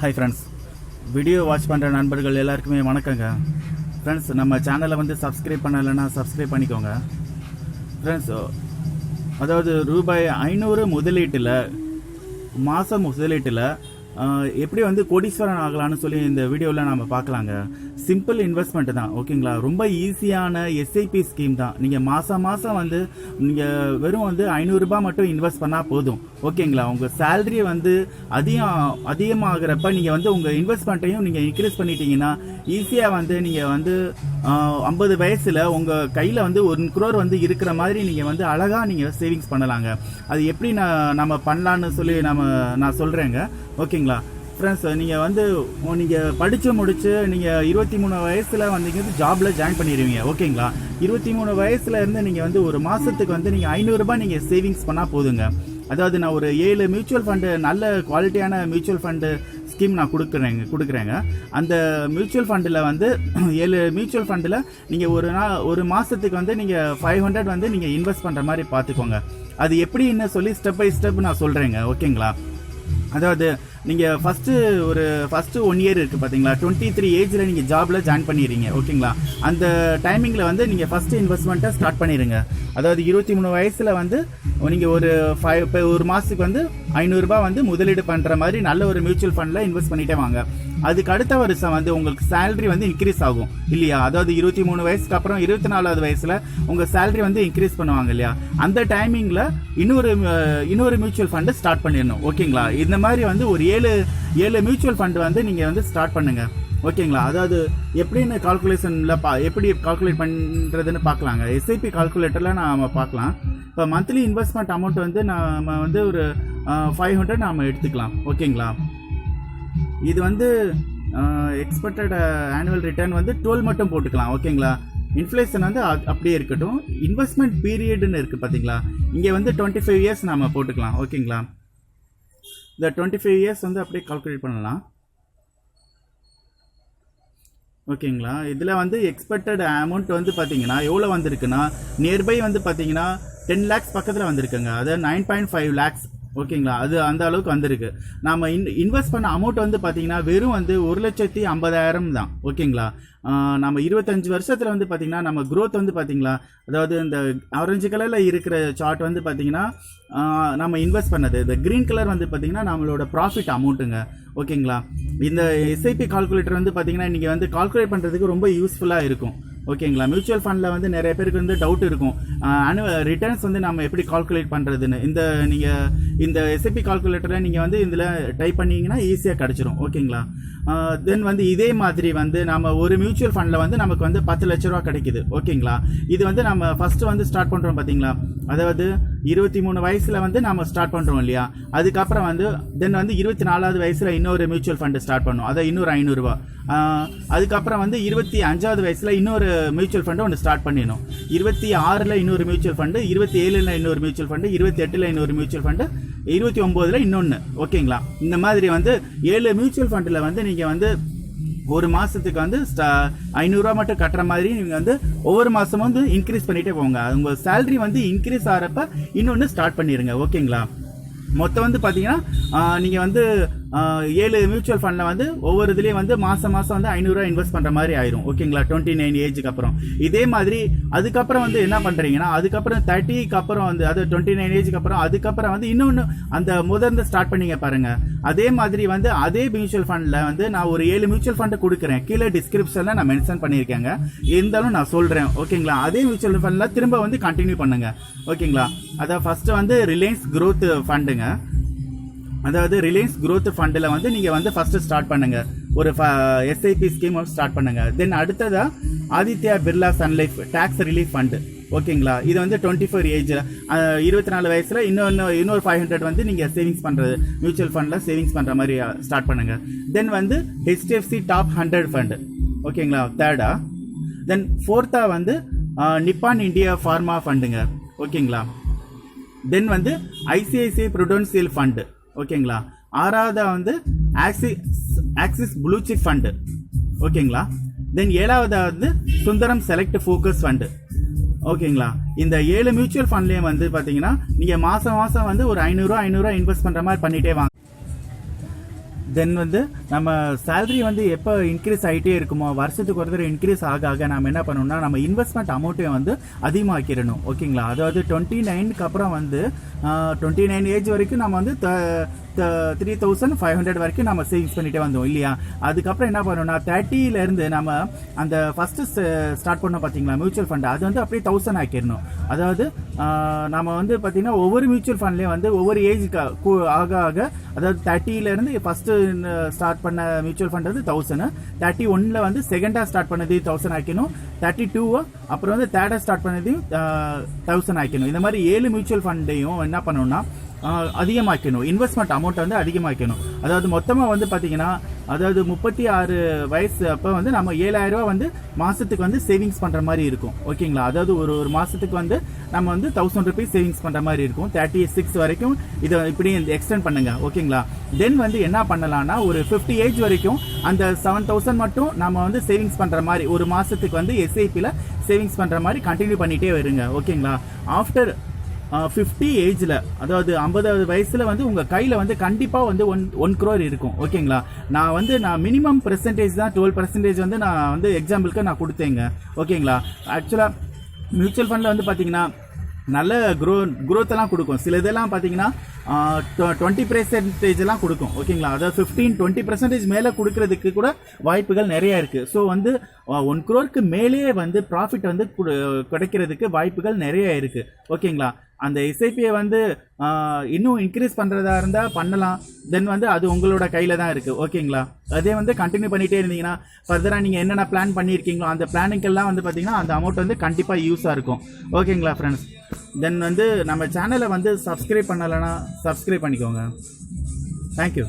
Hi friends video watch பண்ணுற நண்பர்கள் எல்லாருக்குமே வணக்கங்க. ஃப்ரெண்ட்ஸ் நம்ம சேனலை வந்து சப்ஸ்கிரைப் பண்ணலைன்னா சப்ஸ்கிரைப் பண்ணிக்கோங்க. ஃப்ரெண்ட்ஸ் அதாவது ரூபாய் ஐநூறு முதலீட்டில் மாதம் முதலீட்டில் எப்படி வந்து கோடீஸ்வரன் ஆகலான்னு சொல்லி இந்த வீடியோவில் நம்ம பார்க்கலாங்க. சிம்பிள் இன்வெஸ்ட்மெண்ட் தான் ஓகேங்களா? ரொம்ப ஈஸியான எஸ்ஐபி ஸ்கீம் தான். நீங்கள் மாதம் மாதம் வந்து நீங்கள் வெறும் வந்து ஐநூறுரூபா மட்டும் இன்வெஸ்ட் பண்ணால் போதும் ஓகேங்களா? உங்கள் சேலரி வந்து அதிகம் அதிகமாகிறப்ப நீங்கள் வந்து உங்கள் இன்வெஸ்ட்மெண்ட்டையும் நீங்கள் இன்க்ரீஸ் பண்ணிட்டீங்கன்னா ஈஸியாக வந்து நீங்கள் வந்து ஐம்பது வயசில் உங்கள் கையில் வந்து ஒரு குரோர் வந்து இருக்கிற மாதிரி நீங்கள் வந்து அழகாக நீங்கள் சேவிங்ஸ் பண்ணலாங்க. அது எப்படி நான் நம்ம பண்ணலான்னு சொல்லி நம்ம நான் சொல்கிறேங்க ஓகேங்களா? ஃப்ரெண்ட்ஸ் நீங்கள் வந்து நீங்கள் படித்து முடித்து நீங்கள் இருபத்தி மூணு வயசில் வந்தீங்க ஜாபில் ஜாயின் பண்ணிடுவீங்க ஓகேங்களா? இருபத்தி மூணு வயசுல இருந்து நீங்கள் வந்து ஒரு மாதத்துக்கு வந்து நீங்கள் ஐநூறுரூபா நீங்கள் சேவிங்ஸ் பண்ணால் போதுங்க. அதாவது நான் ஒரு ஏழு மியூச்சுவல் ஃபண்டு நல்ல குவாலிட்டியான மியூச்சுவல் ஃபண்டு ஸ்கீம் நான் கொடுக்குறேங்க கொடுக்குறேங்க. அந்த மியூச்சுவல் ஃபண்டில் வந்து ஏழு மியூச்சுவல் ஃபண்டில் நீங்கள் ஒரு நாள் ஒரு மாதத்துக்கு வந்து நீங்கள் ஃபைவ் ஹண்ட்ரட் வந்து நீங்கள் இன்வெஸ்ட் பண்ணுற மாதிரி பார்த்துக்கோங்க அது எப்படின்னு சொல்லி ஸ்டெப் பை ஸ்டெப் நான் சொல்கிறேங்க ஓகேங்களா? அதாவது நீங்கள் ஃபஸ்ட்டு ஒரு ஃபஸ்ட்டு ஒன் இயர் இருக்குது பார்த்தீங்களா டுவெண்ட்டி த்ரீ ஏஜில் நீங்கள் ஜாபில் ஜாயின் பண்ணிடுறீங்க ஓகேங்களா? அந்த டைமிங்கில் வந்து நீங்கள் ஃபஸ்ட்டு இன்வெஸ்ட்மெண்ட்டை ஸ்டார்ட் பண்ணிடுங்க. அதாவது இருபத்தி மூணு வயசில் வந்து நீங்கள் ஒரு ஃபைவ் இப்போ ஒரு மாதத்துக்கு வந்து ஐநூறுரூபா வந்து முதலீடு பண்ணுற மாதிரி நல்ல ஒரு மியூச்சுவல் ஃபண்டில் இன்வெஸ்ட் பண்ணிட்டே வாங்க. அதுக்கு அடுத்த வருஷம் வந்து உங்களுக்கு சேலரி வந்து இன்க்ரீஸ் ஆகும். இல்லையா? அதாவது இருபத்தி மூணு வயசுக்கு அப்புறம் இருபத்தி நாலாவது வயசில் உங்கள் சேலரி வந்து இன்க்ரீஸ் பண்ணுவாங்க இல்லையா? அந்த டைமிங்கில் இன்னொரு இன்னொரு மியூச்சுவல் ஃபண்டு ஸ்டார்ட் பண்ணிடணும். ஓகேங்களா? இந்த மாதிரி வந்து ஒரு ஏழு ஏழு மியூச்சுவல் ஃபண்ட் வந்து நீங்கள் வந்து ஸ்டார்ட் பண்ணுங்க. ஓகேங்களா? அதாவது எப்படின்னு கால்குலேஷனில் பா எப்படி கால்குலேட் பண்ணுறதுன்னு பார்க்கலாங்க எஸ்ஐபி கால்குலேட்டரில் நாம் பார்க்கலாம் இப்போ மந்த்லி இன்வெஸ்ட்மெண்ட் அமௌண்ட் வந்து நம்ம வந்து ஒரு ஃபைவ் ஹண்ட்ரட் நாம் எடுத்துக்கலாம். ஓகேங்களா? இது வந்து எக்ஸ்பெக்டட் ஆனுவல் ரிட்டர்ன் வந்து டுவெல் மட்டும் போட்டுக்கலாம். ஓகேங்களா? இன்ஃப்ளேஷன் வந்து அப்படியே இருக்கட்டும். இன்வெஸ்ட்மெண்ட் பீரியடுன்னு இருக்குது பார்த்தீங்களா இங்கே வந்து டுவெண்ட்டி ஃபைவ் இயர்ஸ் நாம் போட்டுக்கலாம். ஓகேங்களா? இந்த டுவெண்ட்டி ஃபைவ் இயர்ஸ் வந்து அப்படியே கால்குலேட் பண்ணலாம். ஓகேங்களா? இதில் வந்து எக்ஸ்பெக்டட் அமௌண்ட் வந்து பார்த்தீங்கன்னா எவ்வளோ வந்திருக்குன்னா நியர்பை வந்து பார்த்தீங்கன்னா டென் லேக்ஸ் பக்கத்தில் வந்திருக்குங்க. அதாவது நைன் பாயிண்ட் ஃபைவ் லேக்ஸ் ஓகேங்களா? அது அந்த அளவுக்கு வந்திருக்கு. நாம இன் இன்வெஸ்ட் பண்ண அமௌண்ட் வந்து பார்த்தீங்கன்னா வெறும் வந்து ஒரு லட்சத்தி ஐம்பதாயிரம் தான். ஓகேங்களா? நம்ம இருபத்தஞ்சு வருஷத்தில் வந்து பார்த்தீங்கன்னா நம்ம க்ரோத் வந்து பார்த்தீங்களா அதாவது இந்த ஆரஞ்சு கலரில் இருக்கிற சார்ட் வந்து பார்த்தீங்கன்னா நம்ம இன்வெஸ்ட் பண்ணது. இந்த க்ரீன் கலர் வந்து பார்த்தீங்கன்னா நம்மளோட ப்ராஃபிட் அமௌண்ட்டுங்க ஓகேங்களா? இந்த எஸ்ஐபி கால்குலேட்டர் வந்து பார்த்தீங்கன்னா நீங்கள் வந்து கால்குலேட் பண்ணுறதுக்கு ரொம்ப யூஸ்ஃபுல்லாக இருக்கும். ஓகேங்களா? மியூச்சுவல் ஃபண்டில் வந்து நிறைய பேருக்கு வந்து டவுட் இருக்கும். அனு ரிட்டர்ன்ஸ் வந்து நம்ம எப்படி கால்குலேட் பண்ணுறதுன்னு இந்த நீங்கள் இந்த எஸ்எபி கால்குலேட்டரில் நீங்கள் வந்து இதில் டைப் பண்ணீங்கன்னா ஈஸியாக கிடச்சிரும். ஓகேங்களா? தென் வந்து இதே மாதிரி வந்து நம்ம ஒரு மியூச்சுவல் ஃபண்டில் வந்து நமக்கு வந்து பத்து லட்ச ரூபா கிடைக்குது. ஓகேங்களா? இது வந்து நம்ம ஃபஸ்ட்டு வந்து ஸ்டார்ட் பண்ணுறோம் பார்த்தீங்களா அதாவது இருபத்தி மூணு வயசில் வந்து நம்ம ஸ்டார்ட் பண்ணுறோம் இல்லையா? அதுக்கப்புறம் வந்து தென் வந்து இருபத்தி நாலாவது வயசில் இன்னொரு மியூச்சுவல் ஃபண்டு ஸ்டார்ட் பண்ணோம். அதை இன்னொரு ஐநூறுரூவா அதுக்கப்புறம் வந்து இருபத்தி அஞ்சாவது வயசில் இன்னொரு மியூச்சுவல் ஃபண்டு ஒன்று ஸ்டார்ட் பண்ணிடணும். இருபத்தி ஆறில் இன்னொரு மியூச்சுவல் ஃபண்டு இருபத்தி ஏழில் இன்னொரு மியூச்சுவல் ஃபண்டு இருபத்தி எட்டில் இன்னொரு மியூச்சுவல் ஃபண்டு இருபத்தி ஒம்போதில் இன்னொன்று ஓகேங்களா? இந்த மாதிரி வந்து ஏழு மியூச்சுவல் ஃபண்டில் வந்து நீங்கள் வந்து ஒரு மாசத்துக்கு வந்து ஸ்டா- ஐநூறுரூவா மட்டும் கட்டுற மாதிரி நீங்க வந்து ஒவ்வொரு மாசமும் வந்து இன்க்ரீஸ் பண்ணிட்டே போங்க. உங்க சேலரி வந்து இன்க்ரீஸ் ஆகிறப்ப இன்னொன்று ஸ்டார்ட் பண்ணிடுங்க ஓகேங்களா மொத்தம் வந்து பார்த்தீங்கன்னா நீங்கள் வந்து ஏழு மியூச்சுவல் ஃபண்டில் வந்து ஒவ்வொரு இதுலேயும் வந்து மாதம் மாதம் வந்து ஐநூறுரூவா இன்வெஸ்ட் பண்ணுற மாதிரி ஆயிரும். ஓகேங்களா டுவெண்ட்டி நைன் ஏஜுக்கு அப்புறம். இதே மாதிரி அதுக்கப்புறம் வந்து என்ன பண்ணுறீங்கன்னா அதுக்கப்புறம் தேர்ட்டிக்கு அப்புறம் வந்து அது டுவெண்ட்டி நைன் ஏஜுக்கு அப்புறம் அதுக்கப்புறம் வந்து இன்னொன்று அந்த முதர்ந்து ஸ்டார்ட் பண்ணீங்க பாருங்கள் அதே மாதிரி வந்து அதே மியூச்சுவல் ஃபண்டில் வந்து நான் ஒரு ஏழு மியூச்சுவல் ஃபண்டை கொடுக்குறேன். கீழே டிஸ்கிரிப்ஷனில் நான் மென்ஷன் பண்ணியிருக்கேங்க. இருந்தாலும் நான் சொல்கிறேன் ஓகேங்களா அதே மியூச்சுவல் ஃபண்டில் திரும்ப வந்து கண்டினியூ பண்ணுங்கள் ஓகேங்களா அதான் ஃபஸ்ட்டு வந்து ரிலையன்ஸ் க்ரோத் ஃபண்டுங்க அதாவது ரிலையன்ஸ் குரோத் ஃபண்டில் வந்து நீங்கள் வந்து ஃபஸ்ட்டு ஸ்டார்ட் பண்ணுங்க. ஒரு எஸ்ஐபி ஸ்கீம் ஸ்டார்ட் பண்ணுங்கள் தென் அடுத்ததாக Aditya Birla Sun Life tax relief fund ஓகேங்களா? இது வந்து டுவெண்ட்டி ஃபோர் ஏஜ் இருபத்தி நாலு வயசில் இன்னொன்று இன்னொரு ஃபைவ் ஹண்ட்ரட் வந்து நீங்கள் சேவிங்ஸ் பண்ணுறது மியூச்சுவல் ஃபண்டில் சேவிங்ஸ் பண்ணுற மாதிரி ஸ்டார்ட் பண்ணுங்கள் தென் வந்து ஹெச்டிஎஃப்சி டாப் ஹண்ட்ரட் ஃபண்டு ஓகேங்களா? தேர்டா தென் ஃபோர்த்தாக வந்து நிப்பான் இந்தியா ஃபார்மா ஃபண்டுங்க ஓகேங்களா? தென் வந்து ஐசிஐசிஐ ப்ரொடன்சியல் ஃபண்டு ஓகேங்களா? ஆறாவதா வந்து ஆக்சிஸ் ஆக்சிஸ் ப்ளூசிப் ஃபண்டு ஓகேங்களா? தென் ஏழாவதா வந்து சுந்தரம் செலக்ட் ஃபோக்கஸ் ஃபண்டு ஓகேங்களா? இந்த ஏழு மியூச்சுவல் ஃபண்ட்லேயும் வந்து பார்த்தீங்கன்னா நீங்கள் மாதம் மாதம் வந்து ஒரு ஐநூறுரூவா ஐநூறுரூவா இன்வெஸ்ட் பண்ணுற மாதிரி பண்ணிட்டே வாங்க. தென் வந்து நம்ம சேலரி வந்து எப்போ இன்க்ரீஸ் ஆகிட்டே இருக்குமோ வருஷத்துக்கு ஒரு தடவை இன்க்ரீஸ் ஆக ஆக நம்ம என்ன பண்ணணும்னா நம்ம இன்வெஸ்ட்மெண்ட் அமௌண்ட்டை வந்து அதிகமாக்கிடணும். ஓகேங்களா? அதாவது டுவெண்ட்டி நைனுக்கு அப்புறம் வந்து டுவெண்ட்டி நைன் ஏஜ் வரைக்கும் நம்ம வந்து த்ரீ தௌசண்ட் ஃபைவ் ஹண்ட்ரட் வரைக்கும் நம்ம சேவிங்ஸ் பண்ணிட்டே வந்தோம் இல்லையா? அதுக்கப்புறம் என்ன பண்ணணும்னா தேர்ட்டியிலேருந்து நம்ம அந்த ஃபர்ஸ்ட் ஸ்டார்ட் பண்ணோம் பார்த்தீங்களா மியூச்சுவல் ஃபண்ட் அது வந்து அப்படியே தௌசண்ட் ஆக்கிடணும். அதாவது நம்ம வந்து பார்த்தீங்கன்னா ஒவ்வொரு மியூச்சுவல் ஃபண்ட்லேயும் வந்து ஒவ்வொரு ஏஜ் ஆக ஆக அதாவது தேர்ட்டியிலேருந்து ஃபர்ஸ்ட் ஸ்டார்ட் uh, பண்ண மியூச்சுவல் ஃபண்ட் வந்து தௌசண்ட் தேர்ட்டி ஒன்ல வந்து செகண்டாக ஸ்டார்ட் பண்ணது தௌசண்ட் ஆக்கணும் தேர்ட்டி டூ அப்புறம் வந்து தேர்டா ஸ்டார்ட் பண்ணதையும் uh, தௌசண்ட் ஆக்கணும் இந்த மாதிரி ஏழு மியூச்சுவல் ஃபண்டையும் என்ன பண்ணணும்னா அதிகமாக்கணும் இன்வெஸ்ட்மெண்ட் அமௌண்ட் வந்து அதிகமாக்கணும் அதாவது மொத்தமாக வந்து பார்த்தீங்கன்னா அதாவது முப்பத்தி ஆறு வயசு அப்போ வந்து நம்ம ஏழாயிரம் ரூபா வந்து மாதத்துக்கு வந்து சேவிங்ஸ் பண்ணுற மாதிரி இருக்கும். ஓகேங்களா அதாவது ஒரு ஒரு மாதத்துக்கு வந்து நம்ம வந்து தௌசண்ட் ருபீஸ் சேவிங்ஸ் பண்ணுற மாதிரி இருக்கும். தேர்ட்டி சிக்ஸ் வரைக்கும் இதை இப்படி எக்ஸ்டெண்ட் பண்ணுங்க. ஓகேங்களா தென் வந்து என்ன பண்ணலாம்னா ஒரு ஃபிஃப்டி ஏஜ் வரைக்கும் அந்த செவன் தௌசண்ட் மட்டும் நம்ம வந்து சேவிங்ஸ் பண்ணுற மாதிரி ஒரு மாதத்துக்கு வந்து எஸ்ஐபியில் சேவிங்ஸ் பண்ணுற மாதிரி கண்டினியூ பண்ணிகிட்டே வருங்க. ஓகேங்களா ஆஃப்டர் ஃபிஃப்டி ஏஜில் அதாவது ஐம்பதாவது வயசில் வந்து உங்கள் கையில் வந்து கண்டிப்பாக வந்து ஒன் ஒன் க்ரோர் இருக்கும். ஓகேங்களா நான் வந்து நான் மினிமம் பெர்சன்டேஜ் தான் டுவெல் பர்சன்டேஜ் வந்து நான் வந்து எக்ஸாம்பிளுக்கு நான் கொடுத்தேங்க. ஓகேங்களா ஆக்சுவலாக மியூச்சுவல் ஃபண்டில் வந்து பார்த்தீங்கன்னா நல்ல க்ரோ க்ரோத்தெல்லாம் கொடுக்கும். சில இதெல்லாம் பார்த்தீங்கன்னா டுவெண்ட்டி பெர்சன்டேஜ் எல்லாம் கொடுக்கும். ஓகேங்களா அதாவது ஃபிஃப்டீன் டுவெண்ட்டி பர்சன்டேஜ் மேலே கொடுக்கறதுக்கு கூட வாய்ப்புகள் நிறைய இருக்குது ஸோ வந்து ஒன் க்ரோருக்கு மேலேயே வந்து ப்ராஃபிட் வந்து குடு- கிடைக்கிறதுக்கு வாய்ப்புகள் நிறைய இருக்குது ஓகேங்களா அந்த எஸ்ஐபியை வந்து இன்னும் இன்க்ரீஸ் பண்ணுறதா இருந்தால் பண்ணலாம். தென் வந்து அது உங்களோட கையில் தான் இருக்குது ஓகேங்களா? அதே வந்து கண்டினியூ பண்ணிகிட்டே இருந்தீங்கன்னா ஃபர்தராக நீங்கள் என்னென்ன பிளான் பண்ணியிருக்கீங்களோ அந்த பிளானுக்கெல்லாம் வந்து பார்த்தீங்கன்னா அந்த அமௌண்ட் வந்து கண்டிப்பாக யூஸாக இருக்கும். ஓகேங்களா ஃப்ரெண்ட்ஸ் தென் வந்து நம்ம சேனலை வந்து சப்ஸ்கிரைப் பண்ணலைன்னா சப்ஸ்கிரைப் பண்ணிக்கோங்க. தேங்க்யூ